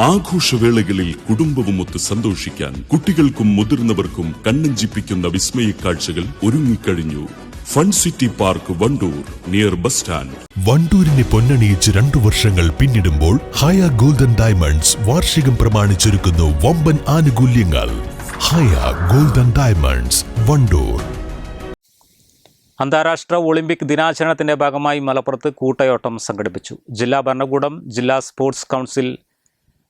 ആഘോഷവേളകളിൽ കുടുംബവുമൊത്ത് സന്തോഷിക്കാൻ കുട്ടികൾക്കും മുതിർന്നവർക്കും കണ്ണഞ്ചിപ്പിക്കുന്ന വിസ്മയ കാഴ്ചകൾ ഒരുങ്ങിക്കഴിഞ്ഞു. Fun city park Wandoor near bus stand. വണ്ടൂരിനെ പൊന്നണിയിച്ച് രണ്ടു വർഷങ്ങൾ പിന്നിടുമ്പോൾ ഹയ ഗോൾഡൻ ഡയമണ്ട്സ് വാർഷികം പ്രമാണിച്ചൊരുക്കുന്നു വമ്പൻ ആനുകൂല്യങ്ങൾ. Haya golden diamonds Wandoor. അന്താരാഷ്ട്ര ഒളിമ്പിക് ദിനാചരണത്തിന്റെ ഭാഗമായി മലപ്പുറത്ത് കൂട്ടയോട്ടം സംഘടിപ്പിച്ചു. ജില്ലാ ഭരണകൂടം ജില്ലാ സ്പോർട്സ് കൗൺസിൽ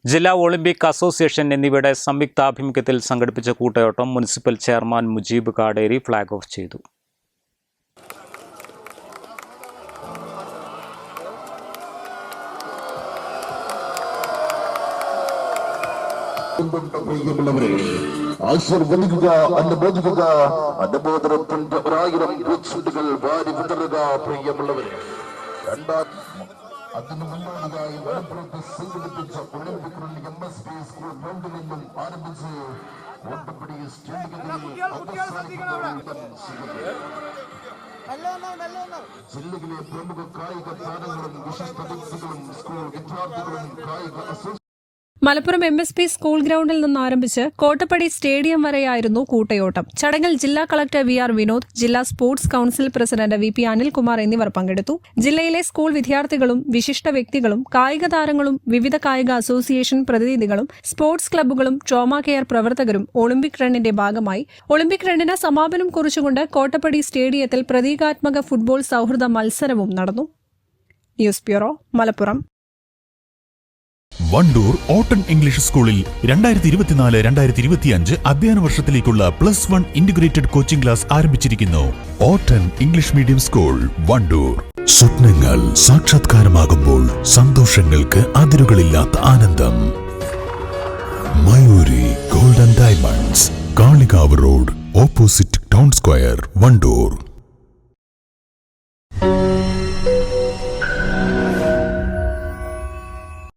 ജില്ലാ ഒളിമ്പിക് അസോസിയേഷൻ എന്നിവയുടെ സംയുക്താഭിമുഖ്യത്തിൽ സംഘടിപ്പിച്ച കൂട്ടയോട്ടം municipal chairman Mujeeb Kaderi flag off ചെയ്തു. വാരി പ്രിയമുള്ളവരെ. രണ്ടാം അതിനു മുന്നോടിയായി മലപ്പുറത്ത് സംഘടിപ്പിച്ച Olympic run M S P school ഗ്രൗണ്ടിൽ നിന്നും ആരംഭിച്ച് ഓട്ടപ്പടി ജില്ലയിലെ പ്രമുഖ കായിക താരങ്ങളും വിശിഷ്ട വ്യക്തികളും സ്കൂൾ വിദ്യാർത്ഥികളും കായിക association Malappuram M S P school ഗ്രൗണ്ടിൽ നിന്ന് ആരംഭിച്ച് കോട്ടപ്പടി സ്റ്റേഡിയം വരെയായിരുന്നു കൂട്ടയോട്ടം. ചടങ്ങിൽ ജില്ലാ കളക്ടർ വി ആർ വിനോദ് ജില്ലാ sports council president V P Anilkumar എന്നിവർ പങ്കെടുത്തു. ജില്ലയിലെ സ്കൂൾ വിദ്യാർത്ഥികളും വിശിഷ്ട വ്യക്തികളും കായിക താരങ്ങളും വിവിധ കായിക അസോസിയേഷൻ പ്രതിനിധികളും സ്പോർട്സ് ക്ലബ്ബുകളും ട്രോമ കെയർ പ്രവർത്തകരും ഒളിമ്പിക് റണ്ണിന്റെ ഭാഗമായി. ഒളിമ്പിക് റണ്ണിന് സമാപനം കുറിച്ചുകൊണ്ട് കോട്ടപ്പടി സ്റ്റേഡിയത്തിൽ പ്രതീകാത്മക ഫുട്ബോൾ സൌഹൃദ മത്സരവും നടന്നു. News bureau Malappuram. വണ്ടൂർ ഓട്ടൺ ഇംഗ്ലീഷ് സ്കൂളിൽ രണ്ടായിരത്തി ഇരുപത്തിനാല് രണ്ടായിരത്തി ഇരുപത്തിയഞ്ച് അധ്യയന വർഷത്തിലേക്കുള്ള plus one integrated coaching class ആരംഭിച്ചിരിക്കുന്നു. ഓട്ടൺ ഇംഗ്ലീഷ് മീഡിയം സ്കൂൾ വണ്ടൂർ. സ്വപ്നങ്ങൾ സാക്ഷാത്കാരമാകുമ്പോൾ സന്തോഷങ്ങൾക്ക് അതിരുകളില്ലാത്ത ആനന്ദം. Mayuri golden diamonds Kalikavu road opposite town square Wandoor.